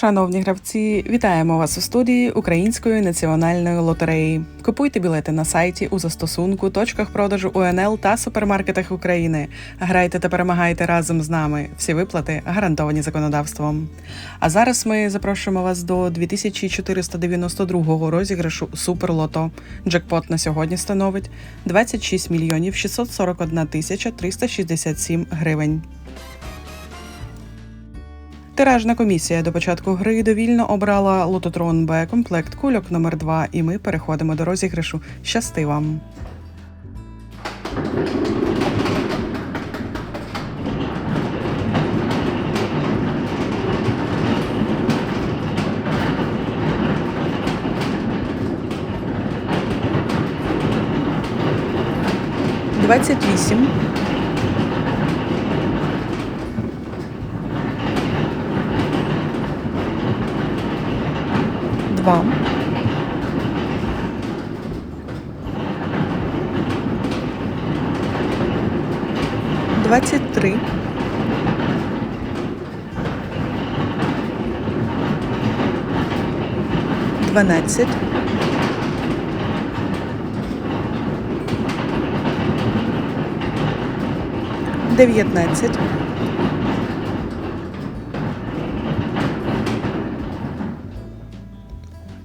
Шановні гравці, вітаємо вас у студії Української національної лотереї. Купуйте білети на сайті у застосунку, точках продажу УНЛ та супермаркетах України. Грайте та перемагайте разом з нами. Всі виплати гарантовані законодавством. А зараз ми запрошуємо вас до 2492-го розіграшу Суперлото. Джекпот на сьогодні становить 26 мільйонів 641 тисяча 367 гривень. Тиражна комісія до початку гри довільно обрала лототрон Б комплект кульок номер 2 і ми переходимо до розіграшу. Щасти вам! Двадцять вісім. Два. Двадцять три. Дванадцять. Дев'ятнадцять.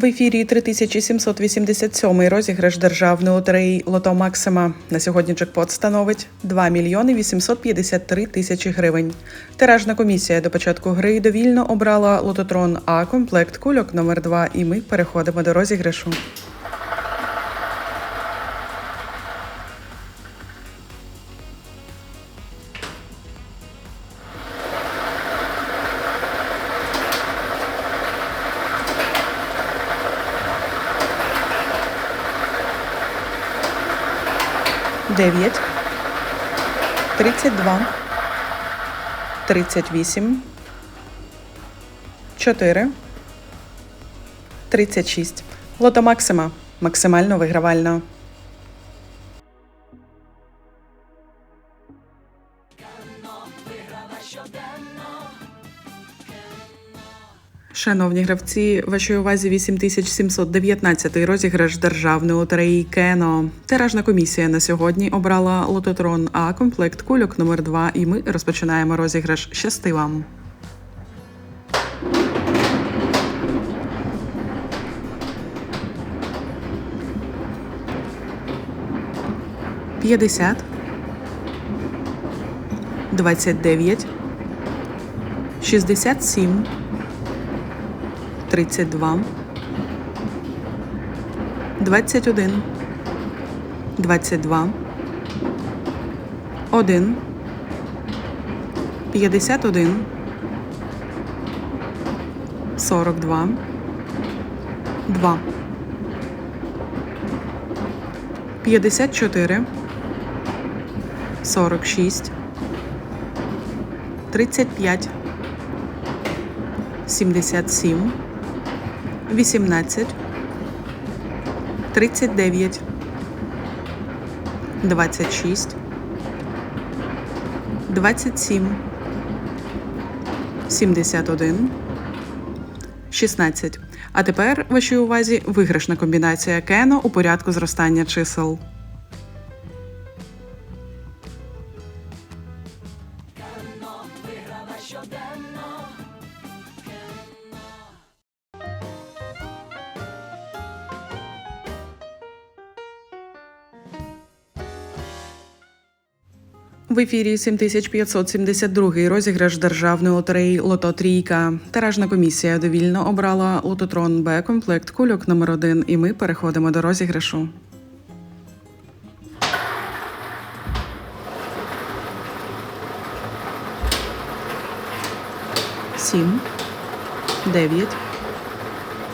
В ефірі 3787 розіграш державної лотереї Лото Максима. На сьогодні джекпот становить 2 мільйони 853 тисячі гривень. Тиражна комісія до початку гри довільно обрала лототрон А комплект кульок номер 2 і ми переходимо до розіграшу. Дев'ять, тридцять два, тридцять вісім, чотири, тридцять шість. Лото Максима. Максимально вигравальна. Шановні гравці, вашій увазі 8719 розіграш державної лотереї Кено. Тиражна комісія на сьогодні обрала лототрон А комплект кульок номер 2 і ми розпочинаємо розіграш. Щасти вам! П'ятдесят. Двадцять дев'ять. Шістдесят сім. 32, 21, 22, 1, 51, 42, 2, 54, 46, 35, 77, 18, 39, 26, 27, 71, 16. А тепер вашій увазі виграшна комбінація Кено у порядку зростання чисел. В ефірі 7572 розіграш державної лотереї Лото Трійка. Тиражна комісія довільно обрала лототрон Б комплект кульок номер 1 і ми переходимо до розіграшу. Сім, дев'ять,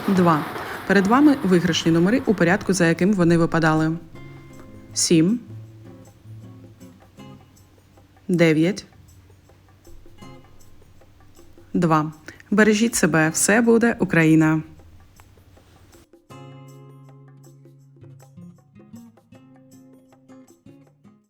два. Перед вами виграшні номери у порядку, за яким вони випадали. Сім. 9, 2. Бережіть себе, все буде Україна!